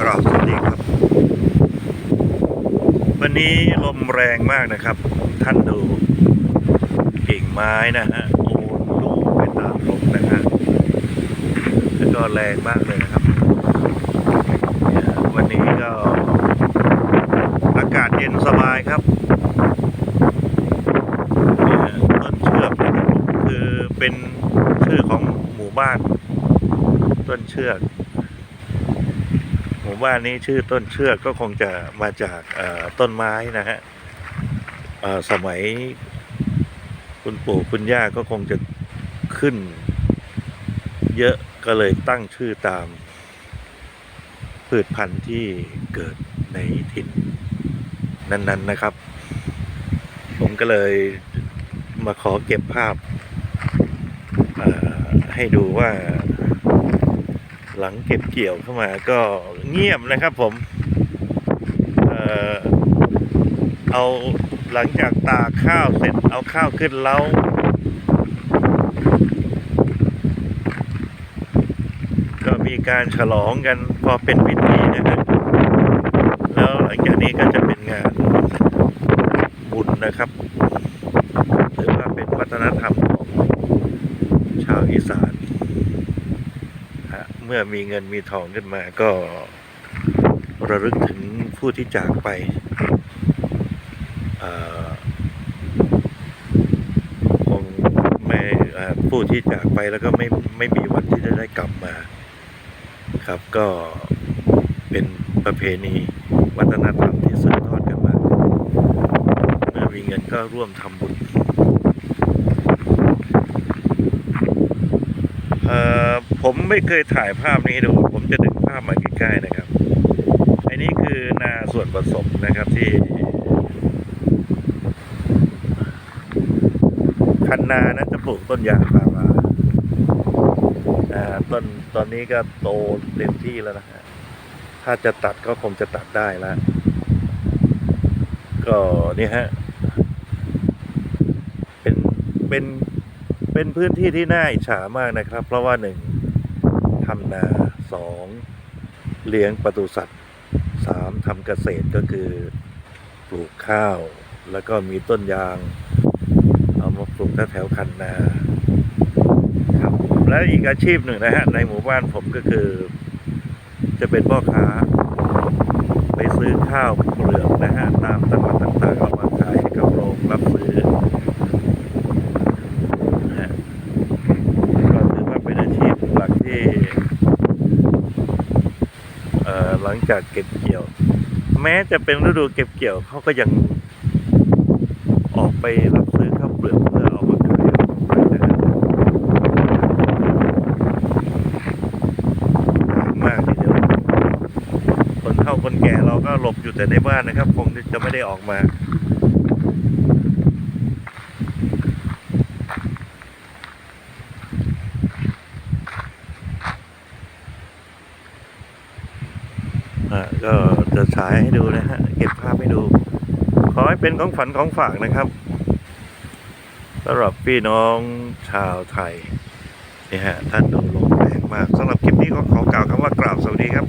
กราบสวัสดีครับ วันนี้ลมแรงมากนะครับ ท่านดูกิ่งไม้นะฮะโอนลูกไปตามลมนะฮะแล้วก็แรงมากเลยนะครับ วันนี้ก็อากาศเย็นสบายครับต้นเชือกนะครับคือเป็นชื่อของหมู่บ้าน ต้นเชือก หมู่บ้านนี้ชื่อต้นเชือกก็คงจะมาจากต้นไม้นะฮะสมัยคุณปู่คุณย่าก็คงจะขึ้น เยอะก็เลยตั้งชื่อตาม พืชพันธุ์ที่เกิดในถิ่นนั้นๆนะครับ ผมก็เลยมาขอเก็บภาพให้ดูว่า หลังเก็บเกี่ยวเข้ามาก็เงียบนะครับผม เอ่อ เอาหลังจากตากข้าวเสร็จเอาข้าวขึ้นเล้าก็มีการฉลองกันพอเป็นพิธีนะครับแล้วหลังจากนี้ก็จะเป็นงานบุญนะครับถือว่าเป็นวัฒนธรรมของชาวอีสาน เมื่อมีเงินมีทองขึ้นมาก็ระลึกถึงผู้ที่จากไปคงไม่ผู้ที่จากไปแล้วก็ไม่ไม่มีวันที่จะได้กลับมา ครับก็เป็นประเพณีวัฒนธรรมที่สืบทอดกันมา เมื่อมีเงินก็ร่วมทำบุญ เอ่อผม ไม่เคยถ่ายภาพนี้ดูผมจะดึงภาพมาใกล้ๆนะครับ อันนี้คือนาส่วนผสมนะครับที่คันนานะจะปลูกต้นยางพาราอ่าต้นตอนนี้ก็โตเต็มที่แล้วนะฮะถ้าจะตัดก็คงจะตัดได้แล้ว ก็นี่ฮะ เป็นเป็นเป็นพื้นที่ที่น่าอิจฉามากนะครับ เพราะว่าหนึ่งำนาสองเลี้ยงปศุสัตว์สามทำเกษตรก็คือปลูกข้าว แล้วก็มีต้นยาง เอามาปลูกแถวคันนาครับและอีกอาชีพหนึ่งนะฮะในหมู่บ้านผมก็คือ จะเป็นพ่อค้า ไปซื้อข้าวเปลือกนะฮะตามจังหวัดต่างๆเอามาขายให้กับโรงรับซื้อ นะฮะก็ถือว่าเป็นอาชีพหลักที่เอ่อห ลังจากเก็บเกี่ยว แม้จะเป็นฤดูเก็บเกี่ยวเขาก็ยังออกไปรับซื้อข้าวเปลือกเพื่อเอามาขายนะฮะมากทีเดียวคนเฒ่าคนแก่เราก็หลบอยู่แต่ในบ้านนะครับ คงจะไม่ได้ออกมา ก็จะฉายให้ดูนะฮะ เก็บภาพให้ดู ขอให้เป็นของฝันของฝากนะครับสำหรับพี่น้องชาวไทยนี่ฮะท่านดูลมแรงมากสำหรับคลิปนี้ก็ขอกล่าวคำว่ากราบสวัสดีครับ